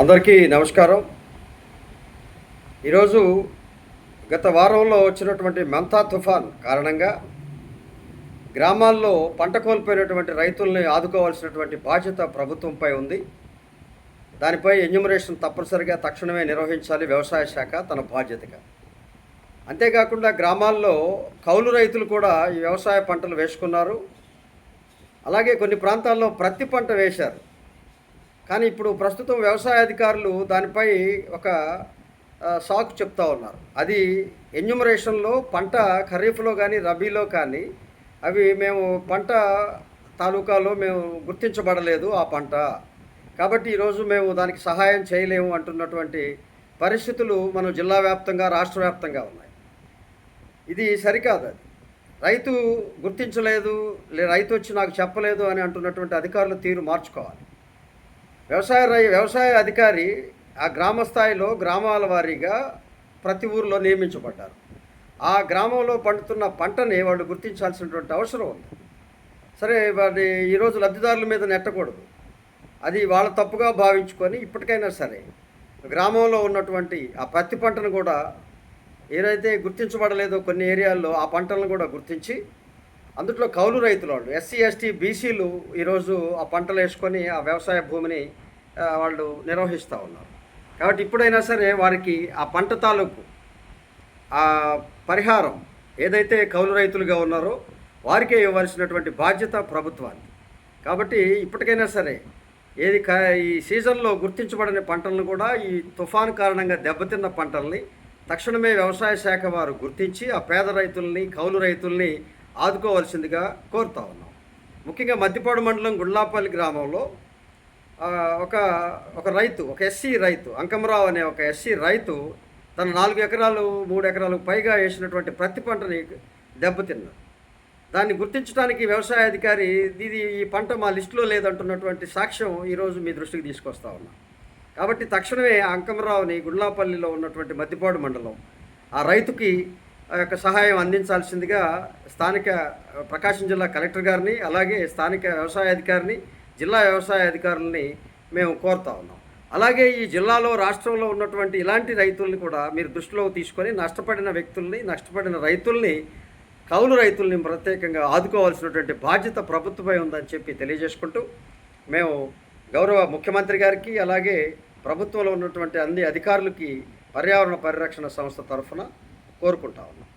అందరికీ నమస్కారం. ఈరోజు గత వారంలో వచ్చినటువంటి మెంతా తుఫాన్ కారణంగా గ్రామాల్లో పంట కోల్పోయినటువంటి రైతుల్ని ఆదుకోవాల్సినటువంటి బాధ్యత ప్రభుత్వంపై ఉంది. దానిపై ఎన్యూమరేషన్ తప్పనిసరిగా తక్షణమే నిర్వహించాలి వ్యవసాయ శాఖ తన బాధ్యతగా. అంతేకాకుండా గ్రామాల్లో కౌలు రైతులు కూడా ఈ వ్యవసాయ పంటలు వేసుకున్నారు. అలాగే కొన్ని ప్రాంతాల్లో ప్రతి పంట వేశారు. కానీ ఇప్పుడు ప్రస్తుతం వ్యవసాయ అధికారులు దానిపై ఒక సాకు చెప్తా ఉన్నారు. అది ఎన్యుమరేషన్లో పంట ఖరీఫ్లో కానీ రబీలో కానీ అవి మేము పంట తాలూకాలో మేము గుర్తించబడలేదు ఆ పంట. కాబట్టి ఈరోజు మేము దానికి సహాయం చేయలేము అంటున్నటువంటి పరిస్థితులు మన జిల్లా వ్యాప్తంగా రాష్ట్ర వ్యాప్తంగా ఉన్నాయి. ఇది సరికాదు అది. రైతు గుర్తించలేదు లే రైతు వచ్చి నాకు చెప్పలేదు అని అంటున్నటువంటి అధికారులు తీరు మార్చుకోవాలి. వ్యవసాయ వ్యవసాయ అధికారి ఆ గ్రామ స్థాయిలో గ్రామాల వారీగా ప్రతి ఊరిలో నియమించబడ్డారు. ఆ గ్రామంలో పండుతున్న పంటని వాళ్ళు గుర్తించాల్సినటువంటి అవసరం ఉంది. సరే వారి ఈరోజు లబ్ధిదారుల మీద నెట్టకూడదు. అది వాళ్ళ తప్పుగా భావించుకొని ఇప్పటికైనా సరే గ్రామంలో ఉన్నటువంటి ఆ పత్తి పంటను కూడా ఏదైతే గుర్తించబడలేదో కొన్ని ఏరియాల్లో ఆ పంటలను కూడా గుర్తించి అందుట్లో కౌలు రైతులు వాళ్ళు ఎస్సీ ఎస్టీ బీసీలు ఈరోజు ఆ పంటలు వేసుకొని ఆ వ్యవసాయ భూమిని వాళ్ళు నిర్వహిస్తూ ఉన్నారు. కాబట్టి ఇప్పుడైనా సరే వారికి ఆ పంట తాలూకు ఆ పరిహారం ఏదైతే కౌలు రైతులుగా ఉన్నారో వారికే ఇవ్వాల్సినటువంటి బాధ్యత ప్రభుత్వానికి కాబట్టి ఇప్పటికైనా సరే ఏది ఈ సీజన్లో గుర్తించబడిన పంటలను కూడా ఈ తుఫాన్ కారణంగా దెబ్బతిన్న పంటల్ని తక్షణమే వ్యవసాయ శాఖ వారు గుర్తించి ఆ పేద రైతుల్ని కౌలు రైతుల్ని ఆదుకోవాల్సిందిగా కోరుతా ఉన్నాం. ముఖ్యంగా మద్దిపాడు మండలం గుళ్ళాపల్లి గ్రామంలో ఒక ఒక రైతు ఒక ఎస్సీ రైతు అంకమరావు అనే ఒక ఎస్సీ రైతు తన నాలుగు ఎకరాలు మూడు ఎకరాలు పైగా వేసినటువంటి ప్రతి పంటని దెబ్బతిన్నారు దాన్ని గుర్తించడానికి వ్యవసాయ అధికారి ఇది ఈ పంట మా లిస్టులో లేదంటున్నటువంటి సాక్ష్యం ఈరోజు మీ దృష్టికి తీసుకొస్తా ఉన్నాం. కాబట్టి తక్షణమే అంకమరావుని గుండ్లాపల్లిలో ఉన్నటువంటి మద్దిపాడు మండలం ఆ రైతుకి యొక్క సహాయం అందించాల్సిందిగా స్థానిక ప్రకాశం జిల్లా కలెక్టర్ గారిని అలాగే స్థానిక వ్యవసాయ అధికారిని జిల్లా వ్యవసాయ అధికారులని మేము కోరుతా ఉన్నాం. అలాగే ఈ జిల్లాలో రాష్ట్రంలో ఉన్నటువంటి ఇలాంటి రైతుల్ని కూడా మీరు దృష్టిలో తీసుకొని నష్టపడిన వ్యక్తుల్ని నష్టపడిన రైతుల్ని కౌలు రైతుల్ని ప్రత్యేకంగా ఆదుకోవాల్సినటువంటి బాధ్యత ప్రభుత్వమై ఉందని చెప్పి తెలియజేసుకుంటూ మేము గౌరవ ముఖ్యమంత్రి గారికి అలాగే ప్రభుత్వంలో ఉన్నటువంటి అన్ని అధికారులకి పర్యావరణ పరిరక్షణ సంస్థ తరఫున కోరుకుంటా ఉన్నాం.